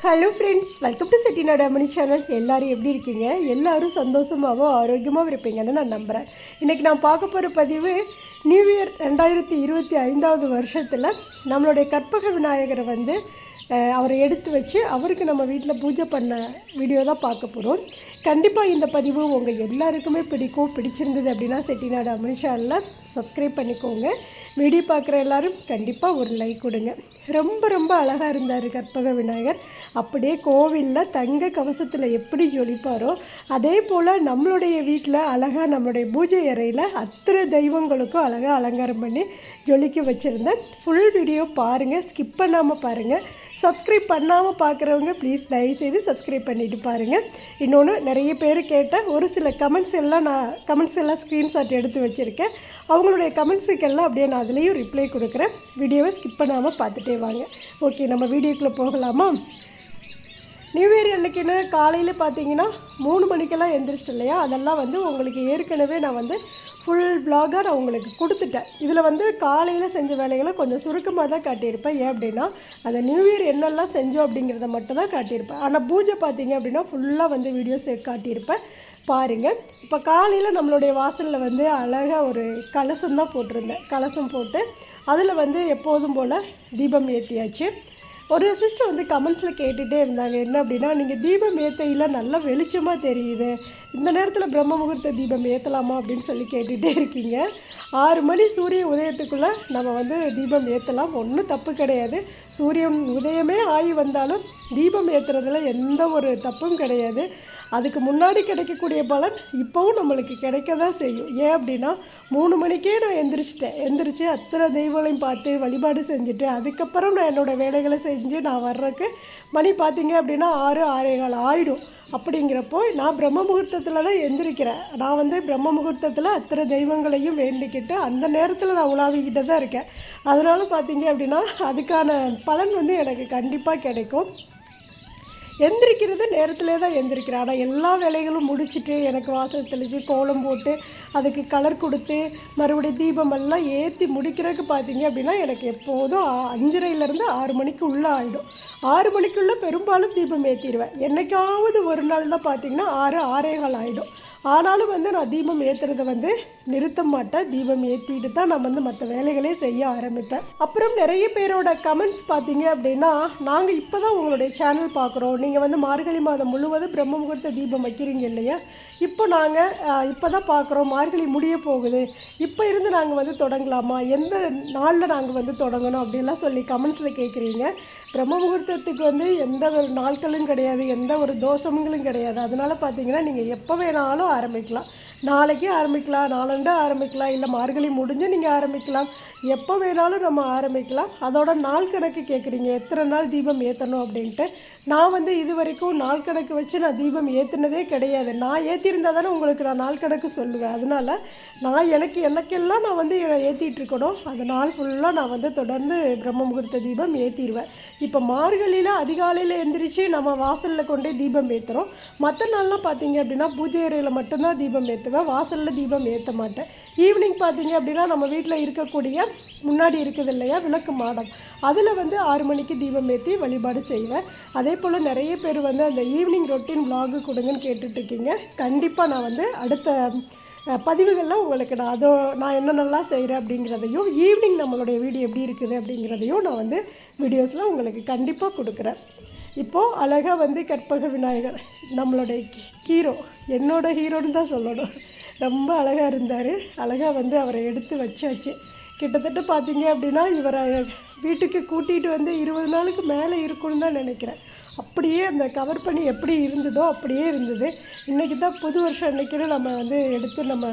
Hello friends welcome to Chettinad Ammani channel எல்லோரும் எப்படி இருக்கீங்க? எல்லோரும் சந்தோஷமாகவும் ஆரோக்கியமாகவும் இருப்பீங்கன்னு நான் நம்புகிறேன் இன்றைக்கி நான் பார்க்க போகிற பதிவு நியூ இயர் ரெண்டாயிரத்தி இருபத்தி ஐந்தாவது வருஷத்தில் நம்மளுடைய கற்பக விநாயகரை வந்து அவரை எடுத்து வச்சு அவருக்கு நம்ம வீட்டில் பூஜை பண்ண வீடியோ தான் பார்க்க போகிறோம் கண்டிப்பாக இந்த பதிவு உங்கள் எல்லாருக்குமே பிடிக்கும் பிடிச்சிருந்தது அப்படின்னா செட்டிநாடு அம்மணி சப்ஸ்கிரைப் பண்ணிக்கோங்க. வீடியோ பார்க்குற எல்லாரும் கண்டிப்பாக ஒரு லைக் கொடுங்க. ரொம்ப ரொம்ப அழகாக இருந்தார் கற்பக விநாயகர். அப்படியே கோவிலில் தங்க கவசத்தில் எப்படி ஜொலிப்பாரோ அதே போல் நம்மளுடைய வீட்டில் அழகாக நம்மளுடைய பூஜை அறையில் அத்தனை தெய்வங்களுக்கும் அழகாக அலங்காரம் பண்ணி ஜொலிக்க வச்சுருந்தேன். ஃபுல் வீடியோ பாருங்கள் ஸ்கிப் பண்ணாமல் பாருங்கள் சப்ஸ்கிரைப் பண்ணாமல் பார்க்குறவங்க ப்ளீஸ் தயவுசெய்து சப்ஸ்கிரைப் பண்ணிவிட்டு பாருங்கள் இன்னொன்று நிறைய பேர் கேட்ட ஒரு சில கமெண்ட்ஸ் எல்லாம் நான் கமெண்ட்ஸ் எல்லாம் ஸ்க்ரீன்ஷாட் எடுத்து வச்சுருக்கேன். அவங்களுடைய கமெண்ட்ஸுக்கெல்லாம் அப்படியே நான் அதுலேயும் ரிப்ளை கொடுக்குறேன். வீடியோவை ஸ்கிப் பண்ணாமல் பார்த்துட்டே வாங்க. ஓகே நம்ம வீடியோக்குள்ளே போகலாமா? நியூ இயர் அன்னைக்குன்னு காலையில் பார்த்தீங்கன்னா மூணு மணிக்கெல்லாம் எந்திரிச்சு இல்லையா? அதெல்லாம் வந்து உங்களுக்கு ஏற்கனவே நான் வந்து ஃபுல் பிளாகாக நான் உங்களுக்கு கொடுத்துட்டேன். இதில் வந்து காலையில் செஞ்ச வேலைகளை கொஞ்சம் சுருக்கமாக தான் காட்டியிருப்பேன். ஏன் அப்படின்னா அந்த நியூ இயர் என்னெல்லாம் செஞ்சோம் அப்படிங்கிறத மட்டும் தான் காட்டியிருப்பேன். ஆனால் பூஜை பார்த்தீங்க அப்படின்னா ஃபுல்லாக வந்து வீடியோஸ் காட்டியிருப்பேன். பாருங்கள் இப்போ காலையில் நம்மளுடைய வாசலில் வந்து அழகாக ஒரு கலசம் தான் போட்டிருந்தேன். கலசம் போட்டு அதில் வந்து எப்போதும் போல் தீபம் ஏற்றியாச்சு ஒரு சிஸ்டர் வந்து கமெண்ட்ஸில் கேட்டுகிட்டே இருந்தாங்க. என்ன அப்படின்னா நீங்கள் தீபம் ஏற்றையில் நல்லா வெளிச்சமாக தெரியுது. இந்த நேரத்தில் பிரம்ம முகூர்த்த தீபம் ஏற்றலாமா அப்படின்னு சொல்லி கேட்டுகிட்டே இருக்கீங்க. ஆறு மணி சூரிய உதயத்துக்குள்ளே நம்ம வந்து தீபம் ஏற்றலாம் ஒன்றும் தப்பு கிடையாது. சூரியன் உதயமே ஆகி வந்தாலும் தீபம் ஏற்றுறதுல எந்த ஒரு தப்பும் கிடையாது. அதுக்கு முன்னாடி கிடைக்கக்கூடிய பலன் இப்போவும் நம்மளுக்கு கிடைக்க தான் செய்யும். ஏன் அப்படின்னா மூணு மணிக்கே நான் எந்திரிச்சிட்டேன். எந்திரிச்சு அத்தனை தெய்வங்களையும் பார்த்து வழிபாடு செஞ்சுட்டு அதுக்கப்புறம் நான் என்னோடய வேலைகளை செஞ்சு நான் வர்றதுக்கு மணி பார்த்தீங்க அப்படின்னா ஆறு ஆறே கால் ஆயிடும். அப்படிங்கிறப்போ நான் பிரம்ம முகூர்த்தத்தில் தான் எந்திரிக்கிறேன். நான் வந்து பிரம்ம முகூர்த்தத்தில் அத்தனை தெய்வங்களையும் வேண்டிக்கிட்டு அந்த நேரத்தில் நான் உலாவிக்கிட்டு தான் இருக்கேன். அதனால பார்த்தீங்க அப்படின்னா அதுக்கான பலன் வந்து எனக்கு கண்டிப்பாக கிடைக்கும். எந்திரிக்கிறது நேரத்திலே தான் எந்திரிக்கிறேன் ஆனால் எல்லா வேலைகளும் முடிச்சுட்டு எனக்கு வாசல் தெளித்து கோலம் போட்டு அதுக்கு கலர் கொடுத்து மறுபடியும் தீபம் எல்லாம் ஏற்றி முடிக்கிறதுக்கு பார்த்தீங்க அப்படின்னா எனக்கு எப்போதும் அஞ்சரையிலேருந்து ஆறு மணிக்கு உள்ளே ஆகிடும் ஆறு மணிக்குள்ளே பெரும்பாலும் தீபம் ஏற்றிடுவேன் என்றைக்காவது ஒரு நாள் தான் பார்த்தீங்கன்னா ஆறு ஆறே கால் ஆகிடும் ஆனாலும் வந்து நான் தீபம் ஏற்றுறதை வந்து நிறுத்த மாட்டேன். தீபம் ஏற்றிட்டு தான் நான் வந்து மற்ற வேலைகளே செய்ய ஆரம்பிப்பேன். அப்புறம் நிறைய பேரோட கமெண்ட்ஸ் பார்த்தீங்க அப்படின்னா நாங்கள் இப்போ தான் உங்களுடைய சேனல் பார்க்குறோம். நீங்கள் வந்து மார்கழி மாதம் முழுவதும் பிரம்ம முகூர்த்த தீபம் வைக்கிறீங்க இல்லையா? இப்போ நாங்கள் இப்போ தான் பார்க்குறோம். மார்கழி முடிய போகுது. இப்போ இருந்து நாங்கள் வந்து தொடங்கலாமா? எந்த நாளில் நாங்கள் வந்து தொடங்கணும் அப்படின்லாம் சொல்லி கமெண்ட்ஸில் கேட்குறீங்க பிரம்ம முகூர்த்தத்துக்கு வந்து எந்த ஒரு நாட்களும் கிடையாது. எந்த ஒரு தோஷங்களும் கிடையாது. அதனால் பார்த்தீங்கன்னா நீங்கள் எப்போ வேணாலும் ஆரம்பிக்கலாம். நாளைக்கே ஆரம்பிக்கலாம் நாளண்டா ஆரம்பிக்கலாம் இல்லை மார்கழி முடிஞ்சு நீங்கள் ஆரம்பிக்கலாம். எப்போ வேணாலும் நம்ம ஆரம்பிக்கலாம். அதோட நாள் கணக்கு கேட்குறீங்க எத்தனை நாள் தீபம் ஏற்றணும் அப்படின்ட்டு. நான் வந்து இது வரைக்கும் நாள் கணக்கு வச்சு நான் தீபம் ஏற்றினதே கிடையாது. நான் ஏற்றிருந்தா தானே உங்களுக்கு நான் நாள் கணக்கு சொல்லுவேன். அதனால நான் எனக்கு எனக்கெல்லாம் நான் வந்து ஏற்றிட்டு இருக்கணும். அந்த நாள் ஃபுல்லாக நான் வந்து தொடர்ந்து பிரம்ம முகூர்த்த தீபம் ஏற்றிடுவேன் இப்போ மார்கழியில் அதிகாலையில் எந்திரிச்சு நம்ம வாசலில் கொண்டே தீபம் ஏற்றுறோம் மற்ற நாள்லாம் பார்த்தீங்க அப்படின்னா பூஜை அறையில் மட்டும்தான் தீபம் ஏற்றுவேன் வாசலில் தீபம் ஏற்ற மாட்டேன். ஈவினிங் பார்த்தீங்க அப்படின்னா நம்ம வீட்டில் இருக்கக்கூடிய முன்னாடி இருக்குது இல்லையா விளக்கு மாடம். அதில் வந்து ஆறு மணிக்கு தீபம் ஏற்றி வழிபாடு செய்வேன். அதே போல் நிறைய பேர் வந்து அந்த ஈவினிங் ரொட்டீன் vlog கொடுங்கன்னு கேட்டுட்ருக்கீங்க கண்டிப்பாக நான் வந்து அடுத்த பதிவுகளில் உங்களுக்கு நான் அதோ நான் என்னென்னலாம் செய்கிறேன் அப்படிங்கிறதையும் ஈவினிங் நம்மளுடைய வீடியோ எப்படி இருக்குது அப்படிங்கிறதையும் நான் வந்து வீடியோஸில் உங்களுக்கு கண்டிப்பாக கொடுக்குறேன். இப்போது அழகாக வந்து கற்பக விநாயகர் நம்மளுடைய ஹீரோ என்னோட ஹீரோன்னு தான் சொல்லணும். ரொம்ப அழகாக இருந்தார். அழகாக வந்து அவரை எடுத்து வச்சாச்சு. கிட்டத்தட்ட பார்த்தீங்க அப்படின்னா இவரை வீட்டுக்கு கூட்டிகிட்டு வந்து இருபது நாளுக்கு மேலே இருக்கும்னு தான் நினைக்கிறேன். அப்படியே அந்த கவர் பண்ணி எப்படி இருந்ததோ அப்படியே இருந்தது. இன்றைக்கி தான் புது வருஷம் அன்னைக்குன்னு நம்ம வந்து எடுத்து நம்ம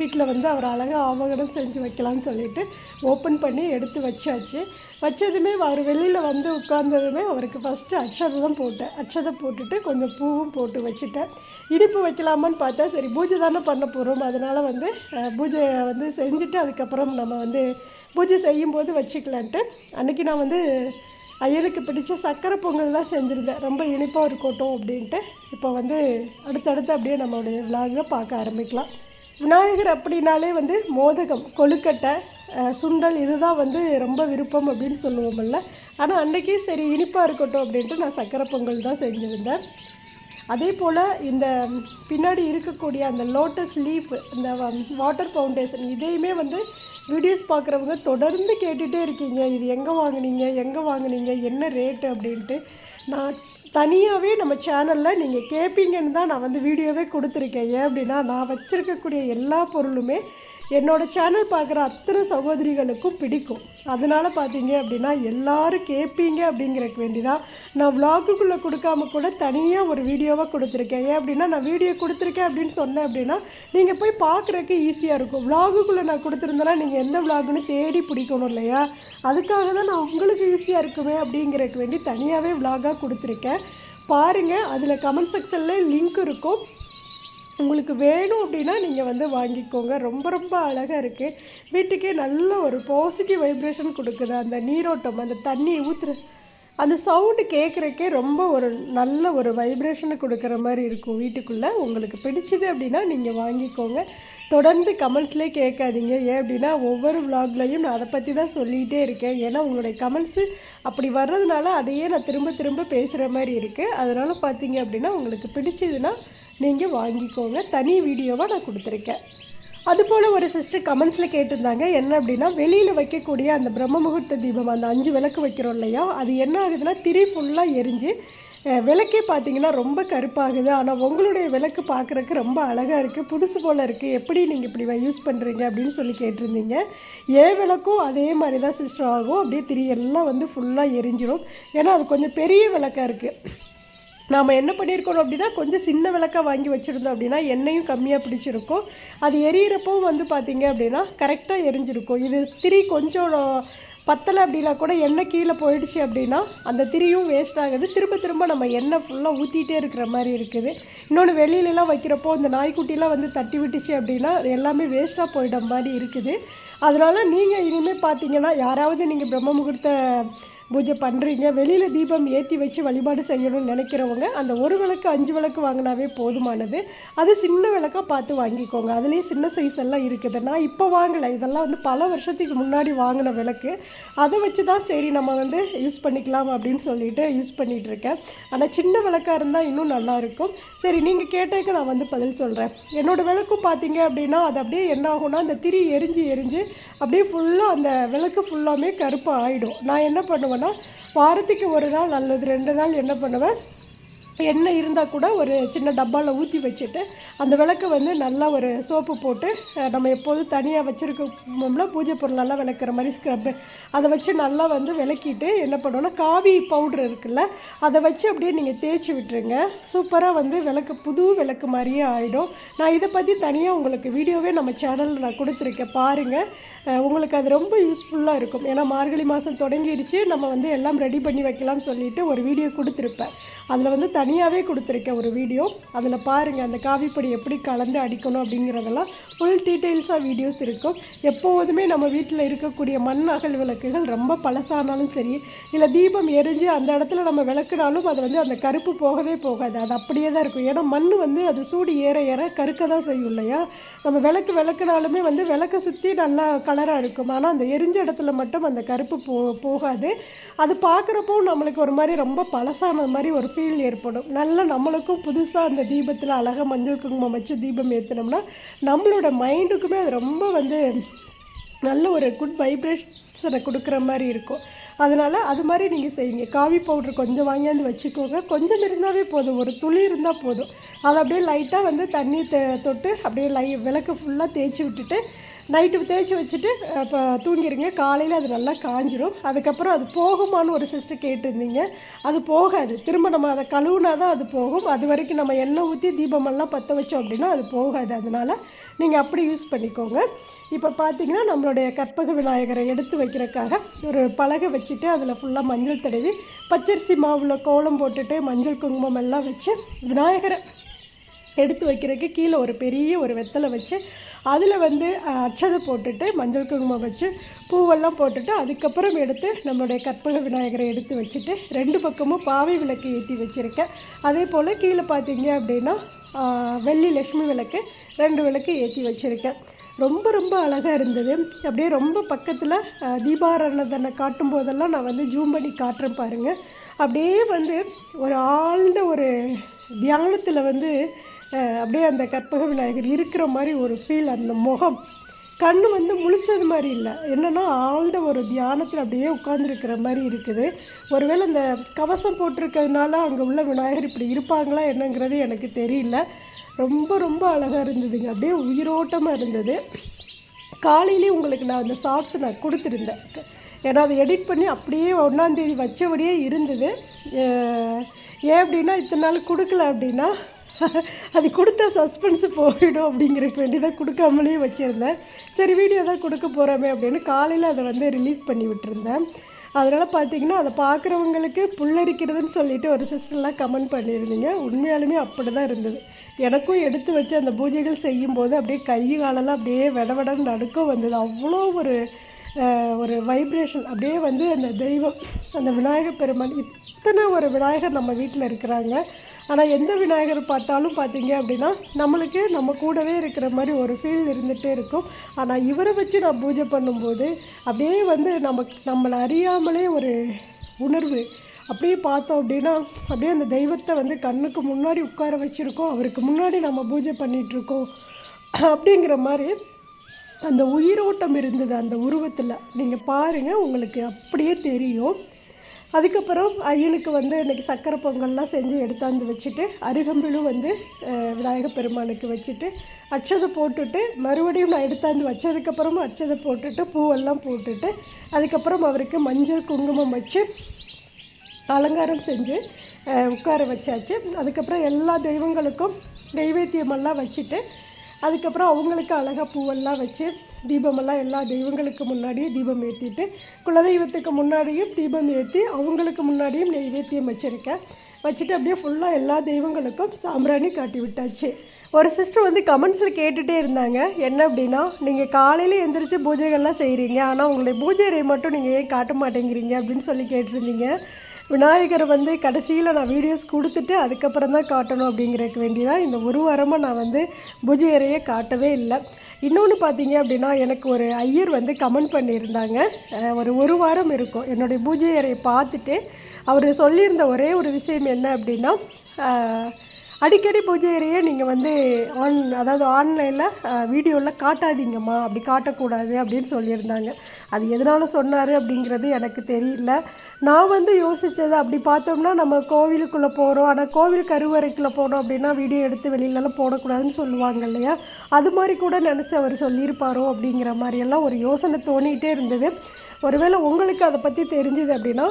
வீட்டில் வந்து அவர் அழகாக ஆவகனம் செஞ்சு வைக்கலாம்னு சொல்லிட்டு ஓப்பன் பண்ணி எடுத்து வச்சாச்சு. வச்சதுமே அவர் வெளியில் வந்து உட்கார்ந்ததுமே அவருக்கு ஃபஸ்ட்டு அக்ஷதம் தான் போட்டேன். அக்ஷதம் போட்டுட்டு கொஞ்சம் பூவும் போட்டு வச்சுட்டேன். இனிப்பு வைக்கலாமான்னு பார்த்தா சரி பூஜை தானே பண்ண போகிறோம் அதனால் வந்து பூஜையை பூஜை வந்து செஞ்சுட்டு அதுக்கப்புறம் நம்ம வந்து பூஜை செய்யும்போது வச்சுக்கலான்ட்டு அன்றைக்கி நான் வந்து ஐயனுக்கு பிடிச்ச சக்கரை பொங்கல் தான் செஞ்சுருந்தேன். ரொம்ப இனிப்பாக இருக்கட்டும் அப்படின்ட்டு இப்போ வந்து அடுத்தடுத்து அப்படியே நம்மளுடைய விலாகை பார்க்க ஆரம்பிக்கலாம். விநாயகர் அப்படின்னாலே வந்து மோதகம் கொழுக்கட்டை சுண்டல் இதுதான் வந்து ரொம்ப விருப்பம் அப்படின்னு சொல்லுவோம்ல. ஆனால் அன்றைக்கி சரி இனிப்பாக இருக்கட்டும் அப்படின்ட்டு நான் சக்கரை பொங்கல் தான் செஞ்சுருந்தேன். அதே போல் இந்த பின்னாடி இருக்கக்கூடிய அந்த லோட்டஸ் லீஃப் இந்த வாட்டர் ஃபவுண்டேஷன் இதையுமே வந்து வீடியோஸ் பார்க்குறவங்க தொடர்ந்து கேட்டுகிட்டே இருக்கீங்க. இது எங்கே வாங்குனீங்க எங்கே வாங்குனீங்க என்ன ரேட்டு அப்படின்ட்டு. நான் தனியாகவே நம்ம சேனலில் நீங்கள் கேட்பீங்கன்னு தான் நான் வந்து வீடியோவே கொடுத்துருக்கேன். ஏன் அப்படின்னா நான் வச்சுருக்கக்கூடிய எல்லா பொருளுமே என்னோட சேனல் பார்க்குற அத்தனை சகோதரிகளுக்கும் பிடிக்கும். அதனால் பார்த்தீங்க அப்படின்னா எல்லோரும் கேட்பீங்க அப்படிங்கிறக்கு வேண்டி தான் நான் விலாகுக்குள்ளே கொடுக்காம கூட தனியாக ஒரு வீடியோவாக கொடுத்துருக்கேன். ஏன் அப்படின்னா நான் வீடியோ கொடுத்துருக்கேன் அப்படின்னு சொன்னேன் அப்படின்னா நீங்கள் போய் பார்க்குறக்கு ஈஸியாக இருக்கும். விலாகுக்குள்ளே நான் கொடுத்துருந்தேன்னா நீங்கள் எந்த விலாகுன்னு தேடி பிடிக்கணும் இல்லையா? அதுக்காக தான் நான் உங்களுக்கு ஈஸியாக இருக்குமே அப்படிங்கிறக்கு வேண்டி தனியாகவே விலாகாக கொடுத்துருக்கேன். பாருங்கள் அதில் கமெண்ட் செக்ஷனில் லிங்க் இருக்கும். உங்களுக்கு வேணும் அப்படின்னா நீங்கள் வந்து வாங்கிக்கோங்க. ரொம்ப ரொம்ப அழகாக இருக்குது வீட்டுக்கே நல்ல ஒரு பாசிட்டிவ் வைப்ரேஷன் கொடுக்குது. அந்த நீரோட்டம் அந்த தண்ணி ஊற்றுற அந்த சவுண்டு கேட்குறக்கே ரொம்ப ஒரு நல்ல ஒரு வைப்ரேஷனை கொடுக்குற மாதிரி இருக்கும். வீட்டுக்குள்ளே உங்களுக்கு பிடிச்சது அப்படின்னா நீங்கள் வாங்கிக்கோங்க. தொடர்ந்து கமெண்ட்ஸ்லேயே கேட்காதீங்க. ஏன் அப்படின்னா ஒவ்வொரு விலாக்லையும் நான் அதை பற்றி தான் சொல்லிகிட்டே இருக்கேன். ஏன்னா உங்களுடைய கமெண்ட்ஸு அப்படி வர்றதுனால அதையே நான் திரும்ப திரும்ப பேசுகிற மாதிரி இருக்குது அதனால் பார்த்தீங்க அப்படின்னா உங்களுக்கு பிடிச்சதுன்னா நீங்கள் வாங்கிக்கோங்க. தனி வீடியோவாக நான் கொடுத்துருக்கேன். அதுபோல் ஒரு சிஸ்டர் கமெண்ட்ஸில் கேட்டிருந்தாங்க என்ன அப்படின்னா வெளியில் வைக்கக்கூடிய அந்த பிரம்ம முகூர்த்த தீபம் அந்த அஞ்சு விளக்கு வைக்கிறோம் இல்லையா? அது என்ன ஆகுதுன்னா திரி ஃபுல்லாக எரிஞ்சு விளக்கே பார்த்தீங்கன்னா ரொம்ப கருப்பாகுது. ஆனால் உங்களுடைய விளக்கு பார்க்குறக்கு ரொம்ப அழகாக இருக்குது புதுசு போல் இருக்குது எப்படி நீங்கள் இப்படி யூஸ் பண்ணுறீங்க அப்படின்னு சொல்லி கேட்டிருந்தீங்க. ஏன் விளக்கும் அதே மாதிரி தான் சிஸ்டர் ஆகும். அப்படியே திரி எல்லாம் வந்து ஃபுல்லாக எரிஞ்சிடும் ஏன்னா அது கொஞ்சம் பெரிய விளக்காக இருக்குது நாம் என்ன பண்ணியிருக்கணும் அப்படின்னா கொஞ்சம் சின்ன விளக்காக வாங்கி வச்சுருந்தோம் அப்படின்னா எண்ணெயும் கம்மியாக பிடிச்சிருக்கும். அது எரியிறப்போ வந்து பார்த்திங்க அப்படின்னா கரெக்டாக எரிஞ்சிருக்கும். இது திரி கொஞ்சம் பத்தலை அப்படின்னா கூட எண்ணெய் கீழே போயிடுச்சு அப்படின்னா அந்த திரியும் வேஸ்ட் ஆகுது. திரும்ப திரும்ப நம்ம எண்ணெய் ஃபுல்லாக ஊற்றிட்டே இருக்கிற மாதிரி இருக்குது. இன்னொன்று வெளியிலலாம் வைக்கிறப்போ இந்த நாய்க்குட்டிலாம் வந்து தட்டி விட்டுச்சு அப்படின்னா அது எல்லாமே வேஸ்ட்டாக போயிட மாதிரி இருக்குது. அதனால் நீங்கள் இனிமேல் பார்த்தீங்கன்னா யாராவது நீங்கள் பிரம்ம முகூர்த்த பூஜை பண்ணுறீங்க வெளியில் தீபம் ஏற்றி வச்சு வழிபாடு செய்யணும்னு நினைக்கிறவங்க அந்த ஒரு விளக்கு அஞ்சு விளக்கு வாங்கினாவே போதுமானது. அது சின்ன விளக்காக பார்த்து வாங்கிக்கோங்க. அதுலேயே சின்ன சைஸ் எல்லாம் இருக்குது. நான் இப்போ வாங்கலை. இதெல்லாம் வந்து பல வருஷத்துக்கு முன்னாடி வாங்கின விளக்கு. அதை வச்சு தான் சரி நம்ம வந்து யூஸ் பண்ணிக்கலாம் அப்படின்னு சொல்லிட்டு யூஸ் பண்ணிகிட்டு இருக்கேன். ஆனால் சின்ன விளக்காக இருந்தால் இன்னும் நல்லா இருக்கும். சரி நீங்கள் கேட்டதுக்கு நான் வந்து பதில் சொல்கிறேன் என்னோடய விளக்கும் பார்த்தீங்க அப்படின்னா அது அப்படியே என்ன ஆகும்னா அந்த திரி எரிஞ்சு எரிஞ்சு அப்படியே ஃபுல்லாக அந்த விளக்கு ஃபுல்லாமே கருப்பாக ஆகிடும் நான் என்ன பண்ணுவேன்? பண்ணுவேன்னா வாரத்துக்கு ஒரு நாள் அல்லது ரெண்டு நாள் என்ன பண்ணுவேன் எண்ணெய் இருந்தால் கூட ஒரு சின்ன டப்பாவில் ஊற்றி வச்சுட்டு அந்த விளக்கு வந்து நல்லா ஒரு சோப்பு போட்டு நம்ம எப்போதும் தனியாக வச்சுருக்கோம்ல பூஜை பொருளெல்லாம் விளக்குற மாதிரி ஸ்க்ரப்பு அதை வச்சு நல்லா வந்து விளக்கிட்டு என்ன பண்ணுவோன்னா காவி பவுட்ரு இருக்குல்ல அதை வச்சு அப்படியே நீங்கள் தேய்ச்சி விட்டுருங்க. சூப்பராக வந்து விளக்கு புது விளக்கு மாதிரியே ஆகிடும் நான் இதை பற்றி தனியாக உங்களுக்கு வீடியோவே நம்ம சேனலில் நான் கொடுத்துருக்கேன் பாருங்கள் உங்களுக்கு அது ரொம்ப யூஸ்ஃபுல்லாக இருக்கும். ஏன்னா மார்கழி மாதம் தொடங்கிடுச்சு நம்ம வந்து எல்லாம் ரெடி பண்ணி வைக்கலாம்னு சொல்லிட்டு ஒரு வீடியோ கொடுத்துருப்பேன். அதில் வந்து தனியாகவே கொடுத்துருக்கேன் ஒரு வீடியோ அதில் பாருங்கள் அந்த காவிப்பொடி எப்படி கலந்து அடிக்கணும் அப்படிங்கிறதெல்லாம் ஃபுல் டீட்டெயில்ஸாக வீடியோஸ் இருக்கும். எப்போதுமே நம்ம வீட்டில் இருக்கக்கூடிய மண் அகல் விளக்குகள் ரொம்ப பழசானாலும் சரி இல்லை தீபம் எரிஞ்சு அந்த இடத்துல நம்ம விளக்குனாலும் அது வந்து அந்த கருப்பு போகவே போகாது. அது அப்படியே தான் இருக்கும். ஏன்னா மண் வந்து அது சூடு ஏற ஏற கருக்க தான் செய்யும் இல்லையா? நம்ம விளக்கு விளக்குனாலுமே வந்து விளக்கை சுற்றி நல்லா கலராக இருக்கும். ஆனால் அந்த எரிஞ்ச இடத்துல மட்டும் அந்த கருப்பு போ போகாது. அது பார்க்குறப்போ நம்மளுக்கு ஒரு மாதிரி ரொம்ப பழசான மாதிரி ஒரு ஃபீல் ஏற்படும். நல்லா நம்மளுக்கும் புதுசாக அந்த தீபத்தில் அழகாக மஞ்சள் குங்குமம் வச்சு தீபம் ஏற்றினோம்னா நம்மளோட மைண்டுக்குமே அது ரொம்ப வந்து நல்ல ஒரு குட் வைப்ரேஷனை கொடுக்குற மாதிரி இருக்கும். அதனால் அது மாதிரி நீங்கள் செய்யுங்க. காவி பவுட்ரு கொஞ்சம் வாங்கியாந்து வச்சுக்கோங்க. கொஞ்சம் இருந்தாவே போதும். ஒரு துளி இருந்தால் போதும். அதை அப்படியே லைட்டாக வந்து தண்ணி தொட்டு அப்படியே லை விளக்கு ஃபுல்லாக தேய்ச்சி விட்டுட்டு நைட்டு தேய்ச்சி வச்சுட்டு இப்போ தூங்கிடுங்க காலையில் அது நல்லா காஞ்சிரும். அதுக்கப்புறம் அது போகுமான்னு ஒரு சிஸ்டர் கேட்டிருந்தீங்க. அது போகாது. திரும்ப நம்ம அதை கழுவுனா தான் அது போகும். அது வரைக்கும் நம்ம எண்ணெய் ஊற்றி தீபமெல்லாம் பற்ற வச்சோம் அப்படின்னா அது போகாது. அதனால் நீங்கள் அப்படி யூஸ் பண்ணிக்கோங்க. இப்போ பார்த்தீங்கன்னா நம்மளுடைய கற்பக விநாயகரை எடுத்து வைக்கிறதுக்காக ஒரு பலகை வச்சுட்டு அதில் ஃபுல்லாக மஞ்சள் தடவி பச்சரிசி மாவில் கோலம் போட்டுட்டு மஞ்சள் குங்குமம் எல்லாம் வச்சு விநாயகரை எடுத்து வைக்கிறதுக்கு கீழே ஒரு பெரிய ஒரு வெத்தலை வச்சு அதில் வந்து அச்சதை போட்டுட்டு மஞ்சள் குங்குமம் வச்சு பூவெல்லாம் போட்டுட்டு அதுக்கப்புறம் எடுத்து நம்மளுடைய கற்பக விநாயகரை எடுத்து வச்சுட்டு ரெண்டு பக்கமும் பாவை விளக்கு ஏற்றி வச்சுருக்கேன். அதே போல் கீழே பார்த்தீங்க அப்படின்னா வெள்ளி லக்ஷ்மி விளக்கு ரெண்டு விளக்கு ஏற்றி வச்சுருக்கேன். ரொம்ப ரொம்ப அழகாக இருந்தது. அப்படியே ரொம்ப பக்கத்தில் அஹ், தீபாராதனை காட்டும் போதெல்லாம் நான் வந்து ஜூம் பண்ணி காட்டுறேன் பாருங்கள் அப்படியே வந்து ஒரு ஆழ்ந்த ஒரு தியானத்தில் வந்து அப்படியே அந்த கற்பக விநாயகர் இருக்கிற மாதிரி ஒரு ஃபீல் அந்த முகம். கண் வந்து முழிச்சது மாதிரி இல்லை. என்னென்னா ஆழ்ந்த ஒரு தியானத்தில் அப்படியே உட்காந்துருக்கிற மாதிரி இருக்குது. ஒருவேளை அந்த கவசம் போட்டிருக்கிறதுனால அங்கே உள்ள விநாயகர் இப்படி இருப்பாங்களா என்னங்கிறது எனக்கு தெரியல. ரொம்ப ரொம்ப அழகாக இருந்ததுங்க. அப்படியே உயிரோட்டமாக இருந்தது. காலையிலேயே உங்களுக்கு நான் அந்த ஷார்ட்ஸ் நான் கொடுத்துருந்தேன். ஏன்னா அதை எடிட் பண்ணி அப்படியே ஒன்றாந்தேதி வச்சபடியே இருந்தது. ஏன் அப்படின்னா இத்தனை நாள் கொடுக்கல அப்படின்னா அது கொடுத்தா சஸ்பென்ஸ் போயிடும் அப்படிங்கிறதுக்கு வேண்டி தான் கொடுக்காமலே வச்சுருந்தேன். சரி வீடியோ தான் கொடுக்க போகிறோமே அப்படின்னு காலையில் அதை வந்து ரிலீஸ் பண்ணி விட்டுருந்தேன். அதனால் பார்த்தீங்கன்னா அதை பார்க்குறவங்களுக்கு புல்லரிக்கிறதுன்னு சொல்லிட்டு ஒரு சிஸ்டர்லாம் கமெண்ட் பண்ணியிருந்தீங்க. உண்மையாலுமே அப்படி தான் இருந்தது. எனக்கும் எடுத்து வச்சு அந்த பூஜைகள் செய்யும்போது அப்படியே கை காலெல்லாம் அப்படியே விடவிடன்னு நடுக்கம் வந்தது. அவ்வளோ ஒரு ஒரு வைப்ரேஷன் அப்படியே வந்து அந்த தெய்வம் அந்த விநாயகர் பெருமான் இத்தனை ஒரு விநாயகர் நம்ம வீட்டில் இருக்கிறாங்க. ஆனால் எந்த விநாயகர் பார்த்தாலும் பார்த்தீங்க அப்படின்னா நம்மளுக்கு நம்ம கூடவே இருக்கிற மாதிரி ஒரு ஃபீல் இருந்துகிட்டே இருக்கும். ஆனால் இவரை வச்சு நான் பூஜை பண்ணும்போது அப்படியே வந்து நம்ம நம்மளை அறியாமலே ஒரு உணர்வு. அப்படியே பார்த்தோம் அப்படின்னா அப்படியே அந்த தெய்வத்தை வந்து கண்ணுக்கு முன்னாடி உட்கார வச்சுருக்கோம். அவருக்கு முன்னாடி நம்ம பூஜை பண்ணிகிட்ருக்கோம் அப்படிங்கிற மாதிரி அந்த உயிரோட்டம் இருந்தது அந்த உருவத்தில். நீங்கள் பாருங்கள் உங்களுக்கு அப்படியே தெரியும். அதுக்கப்புறம் ஐயனுக்கு வந்து இன்றைக்கி சக்கரை பொங்கல்லாம் செஞ்சு எடுத்தாந்து வச்சுட்டு அருகம்பிலும் வந்து விநாயகப் பெருமானுக்கு வச்சுட்டு அச்சதை போட்டுட்டு மறுபடியும் நான் எடுத்தாந்து வச்சதுக்கப்புறமும் அச்சதை போட்டுட்டு பூவெல்லாம் போட்டுட்டு அதுக்கப்புறம் அவருக்கு மஞ்சள் குங்குமம் வச்சு அலங்காரம் செஞ்சு உட்கார வச்சாச்சு. அதுக்கப்புறம் எல்லா தெய்வங்களுக்கும் நெய்வேத்தியமெல்லாம் வச்சுட்டு அதுக்கப்புறம் அவங்களுக்கு அழகாக பூவெல்லாம் வச்சு தீபமெல்லாம் எல்லா தெய்வங்களுக்கு முன்னாடியும் தீபம் ஏற்றிட்டு குலதெய்வத்துக்கு முன்னாடியும் தீபம் ஏற்றி அவங்களுக்கு முன்னாடியும் நெய்வேத்தியம் வச்சுருக்கேன். வச்சுட்டு அப்படியே ஃபுல்லாக எல்லா தெய்வங்களுக்கும் சாம்பிராணி காட்டி விட்டாச்சு. ஒரு சிஸ்டர் வந்து கமெண்ட்ஸில் கேட்டுகிட்டே இருந்தாங்க. என்ன அப்படின்னா நீங்கள் காலையில் எழுந்திரிச்சு பூஜைகள்லாம் செய்கிறீங்க ஆனால் உங்களுடைய பூஜை அறையை மட்டும் நீங்கள் ஏன் காட்ட மாட்டேங்கிறீங்க அப்படின்னு சொல்லி கேட்டிருந்தீங்க. விநாயகரை வந்து கடைசியில் நான் வீடியோஸ் கொடுத்துட்டு அதுக்கப்புறம் தான் காட்டணும் அப்படிங்கிறதுக்கு வேண்டி தான் இந்த ஒரு வாரமாக நான் வந்து பூஜை அறையை காட்டவே இல்லை. இன்னொன்று பார்த்தீங்க அப்படின்னா எனக்கு ஒரு ஐயர் வந்து கமெண்ட் பண்ணியிருந்தாங்க. ஒரு ஒரு வாரம் இருக்கும். என்னுடைய பூஜை அறையை பார்த்துட்டு அவர் சொல்லியிருந்த ஒரே ஒரு விஷயம் என்ன அப்படின்னா அடிக்கடி பூஜை அறையை நீங்கள் வந்து ஆன் அதாவது ஆன்லைனில் வீடியோவில் காட்டாதீங்கம்மா. அப்படி காட்டக்கூடாது அப்படின்னு சொல்லியிருந்தாங்க. அது எதனால் சொன்னார் அப்படிங்கிறது எனக்கு தெரியல. நான் வந்து யோசித்தது அப்படி பார்த்தோம்னா நம்ம கோவிலுக்குள்ளே போகிறோம் ஆனால் கோவில் கருவறைக்குள்ளே போனோம் அப்படின்னா வீடியோ எடுத்து வெளியிலலாம் போடக்கூடாதுன்னு சொல்லுவாங்க இல்லையா? அது மாதிரி கூட நினச்சி அவர் சொல்லியிருப்பாரோ அப்படிங்கிற மாதிரியெல்லாம் ஒரு யோசனை தோணிகிட்டே இருந்தது. ஒருவேளை உங்களுக்கு அதை பற்றி தெரிஞ்சுது அப்படின்னா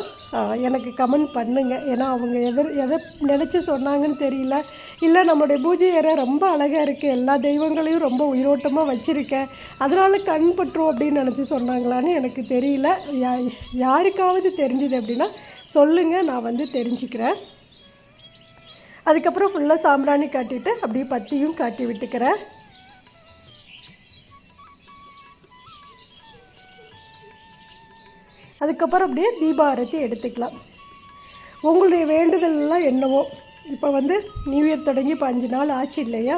எனக்கு கமெண்ட் பண்ணுங்கள் ஏன்னா அவங்க எதிர் எதை நினச்சி சொன்னாங்கன்னு தெரியல. இல்லை நம்மளுடைய பூஜை அறை ரொம்ப அழகாக இருக்குது எல்லா தெய்வங்களையும் ரொம்ப உயிரோட்டமாக வச்சுருக்கேன். அதனால் கண் பற்றும் அப்படின்னு நினச்சி சொன்னாங்களான்னு எனக்கு தெரியல. யா யாருக்காவது தெரிஞ்சுது அப்படின்னா சொல்லுங்கள் நான் வந்து தெரிஞ்சுக்கிறேன். அதுக்கப்புறம் ஃபுல்லாக சாம்பிராணி காட்டிட்டு அப்படியே பத்தியும் காட்டி விட்டுக்கிறேன். அதுக்கப்புறம் அப்படியே தீபாரத்தி எடுத்துக்கலாம். உங்களுடைய வேண்டுதல்லாம் என்னவோ? இப்போ வந்து நியூ இயர் தொடங்கி இப்போ அஞ்சு நாள் ஆச்சு இல்லையா?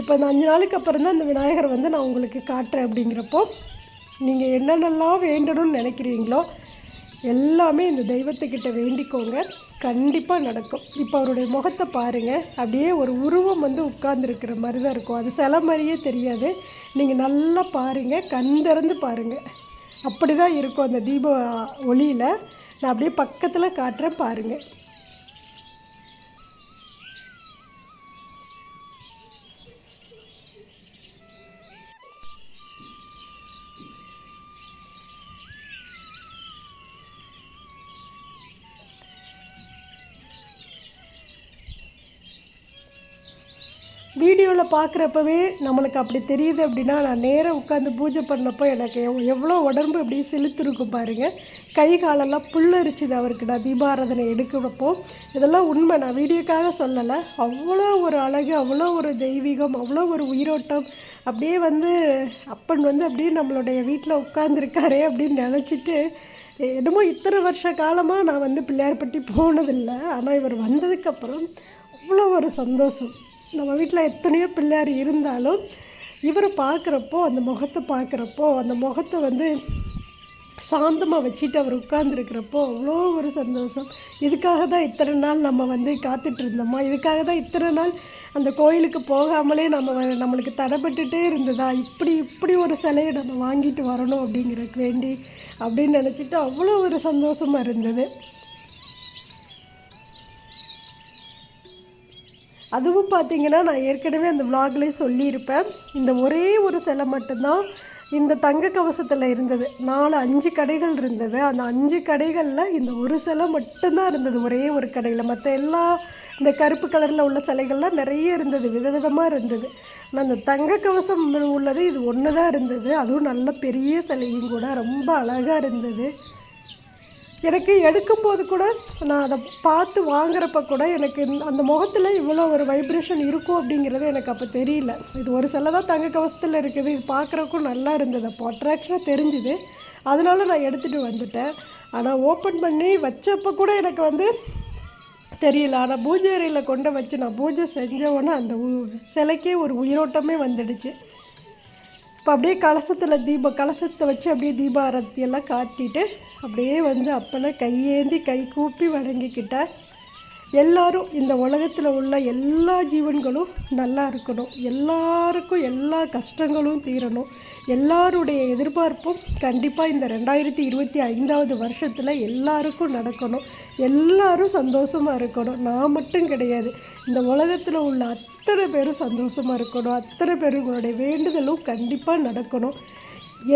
இப்போ அந்த அஞ்சு நாளுக்கு அப்புறம் தான் இந்த விநாயகரை வந்து நான் உங்களுக்கு காட்டுறேன் அப்படிங்கிறப்போ நீங்கள் என்னென்னலாம் வேண்டணும்னு நினைக்கிறீங்களோ எல்லாமே இந்த தெய்வத்துக்கிட்ட வேண்டிக்கோங்க. கண்டிப்பாக நடக்கும். இப்போ அவருடைய முகத்தை பாருங்கள் அப்படியே ஒரு உருவம் வந்து உட்கார்ந்துருக்கிற மாதிரி தான் இருக்கும். அது சில மாதிரியே தெரியாது. நீங்கள் நல்லா பாருங்கள் கண் திறந்து பாருங்கள் அப்படி தான் இருக்கும் அந்த தீப ஒளியில். நான் அப்படியே பக்கத்தில் காட்டுறேன் பாருங்கள் வீடியோவில் பார்க்குறப்பவே நம்மளுக்கு அப்படி தெரியுது அப்படின்னா நான் நேராக உட்காந்து பூஜை பண்ணப்போ எனக்கு எவ்வளோ உடம்பு அப்படியே செலுத்திருக்கும் பாருங்கள் கை காலெல்லாம் புல்லரிச்சுது அவருக்கு. நான் தீபாராதனை எடுக்கிறப்போ இதெல்லாம் உண்மை. நான் வீடியோக்காக சொல்லலை. அவ்வளோ ஒரு அழகு அவ்வளோ ஒரு தெய்வீகம் அவ்வளோ ஒரு உயிரோட்டம். அப்படியே வந்து அப்பன் வந்து அப்படியே நம்மளுடைய வீட்டில் உட்காந்துருக்காரே அப்படின்னு நினச்சிட்டு என்னமோ இத்தனை வருஷ காலமாக நான் வந்து பிள்ளையார்பட்டி போனதில்லை. ஆனால் இவர் வந்ததுக்கப்புறம் அவ்வளோ ஒரு சந்தோஷம். நம்ம வீட்டில் எத்தனையோ பிள்ளையார் இருந்தாலும் இவரை பார்க்குறப்போ அந்த முகத்தை பார்க்குறப்போ அந்த முகத்தை வந்து சாந்தமாக வச்சுட்டு அவர் உட்கார்ந்துருக்கிறப்போ அவ்வளோ ஒரு சந்தோஷம். இதுக்காக தான் இத்தனை நாள் நம்ம வந்து காத்துட்டு இருந்தோமா? இதுக்காக தான் இத்தனை நாள் அந்த கோயிலுக்கு போகாமலே நம்ம நம்மளுக்கு தடைப்பட்டுட்டே இருந்ததா? இப்படி இப்படி ஒரு சிலையை நம்ம வாங்கிட்டு வரணும் அப்படிங்கிறதுக்கு வேண்டி அப்படின்னு நினச்சிட்டு அவ்வளோ ஒரு சந்தோஷமாக இருந்தது. அதுவும் பார்த்திங்கன்னா நான் ஏற்கனவே அந்த vlogலயே சொல்லியிருப்பேன். இந்த ஒரே ஒரு சிலை மட்டும்தான் இந்த தங்க கவசத்தில் இருந்தது. நாலு அஞ்சு கடைகள் இருந்தது. அந்த அஞ்சு கடைகளில் இந்த ஒரு சிலை மட்டும்தான் இருந்தது. ஒரே ஒரு கடையில். மற்ற எல்லா இந்த கருப்பு கலரில் உள்ள சிலைகள்லாம் நிறைய இருந்தது. விதவிதமாக இருந்தது. ஆனால் அந்த தங்க கவசம் உள்ளது இது ஒன்று தான் இருந்தது. அதுவும் நல்ல பெரிய சிலையும் கூட ரொம்ப அழகாக இருந்தது. எனக்கு எடுக்கும்போது கூட நான் அதை பார்த்து வாங்குறப்ப கூட எனக்கு அந்த முகத்தில் இவ்வளோ ஒரு வைப்ரேஷன் இருக்கும் அப்படிங்கிறது எனக்கு அப்போ தெரியல. இது ஒரு சில தான் தங்க கவசத்தில் இருக்குது. இது பார்க்குறக்கும் நல்லா இருந்தது. அப்போ அட்ராக்ஷனாக தெரிஞ்சுது. அதனால நான் எடுத்துகிட்டு வந்துட்டேன். ஆனால் ஓப்பன் பண்ணி வச்சப்போ கூட எனக்கு வந்து தெரியல. ஆனால் பூஜை அறையில் கொண்டு வச்சு நான் பூஜை செஞ்ச உடனே அந்த உ- சிலைக்கே ஒரு உயிரோட்டமே வந்துடுச்சு. இப்போ அப்படியே கலசத்தில் தீப கலசத்தை வச்சு அப்படியே தீபாரத்தியெல்லாம் காட்டிட்டு அப்படியே வந்து அப்போல்லாம் கையேந்தி கை கூப்பி வணங்கிக்கிட்டேன் எல்லோரும் இந்த உலகத்தில் உள்ள எல்லா ஜீவன்களும் நல்லா இருக்கணும். எல்லாருக்கும் எல்லா கஷ்டங்களும் தீரணும். எல்லாருடைய எதிர்பார்ப்பும் கண்டிப்பாக இந்த ரெண்டாயிரத்தி இருபத்தி ஐந்தாவது வருஷத்தில் எல்லாருக்கும் நடக்கணும். எல்லாரும் சந்தோஷமாக இருக்கணும். நான் மட்டும் கிடையாது. இந்த உலகத்தில் உள்ள அத்தனை பேரும் சந்தோஷமாக இருக்கணும். அத்தனை பேரும் உங்களுடைய வேண்டுதலும் கண்டிப்பாக நடக்கணும்.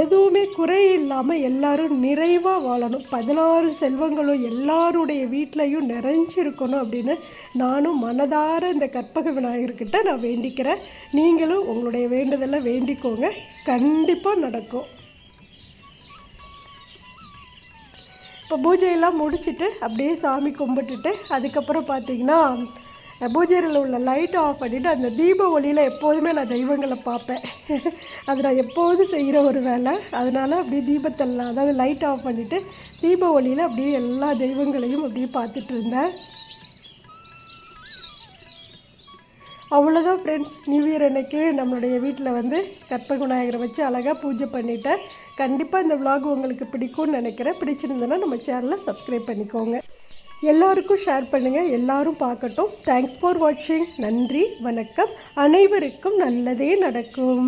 எதுவுமே குறை இல்லாமல் எல்லாரும் நிறைவாக வாழணும். பதினாறு செல்வங்களும் எல்லாருடைய வீட்லேயும் நிறைஞ்சிருக்கணும் அப்படின்னு நானும் மனதார இந்த கற்பக விநாயகர்கிட்ட நான் வேண்டிக்கிறேன். நீங்களும் உங்களுடைய வேண்டுதலை வேண்டிக்கோங்க. கண்டிப்பாக நடக்கும். இப்போ பூஜையெல்லாம் முடிச்சுட்டு அப்படியே சாமி கும்பிட்டுட்டு அதுக்கப்புறம் பார்த்தீங்கன்னா பூஜையில் உள்ள லைட்டை ஆஃப் பண்ணிவிட்டு அந்த தீப ஒளியில் எப்போதுமே நான் தெய்வங்களை பார்ப்பேன். அது நான் எப்போதும் செய்கிற ஒரு வேலை அதனால் அப்படியே தீபத்தெல்லாம் அதாவது லைட் ஆஃப் பண்ணிவிட்டு தீப ஒளியில் அப்படியே எல்லா தெய்வங்களையும் அப்படியே பார்த்துட்டு இருந்தேன். அவ்வளோதான் ஃப்ரெண்ட்ஸ் நியூ இயர் அன்னைக்கு நம்மளுடைய வீட்டில் வந்து கற்பகுநாயகரை வச்சு அழகாக பூஜை பண்ணிட்டேன். கண்டிப்பாக இந்த விலாக் உங்களுக்கு பிடிக்கும்னு நினைக்கிறேன். பிடிச்சிருந்தேன்னா நம்ம சேனலை சப்ஸ்கிரைப் பண்ணிக்கோங்க. எல்லாருக்கும் ஷேர் பண்ணுங்கள் எல்லாரும் பார்க்கட்டும். தேங்க்ஸ் ஃபார் வாட்சிங் நன்றி வணக்கம். அனைவருக்கும் நல்லதே நடக்கும்.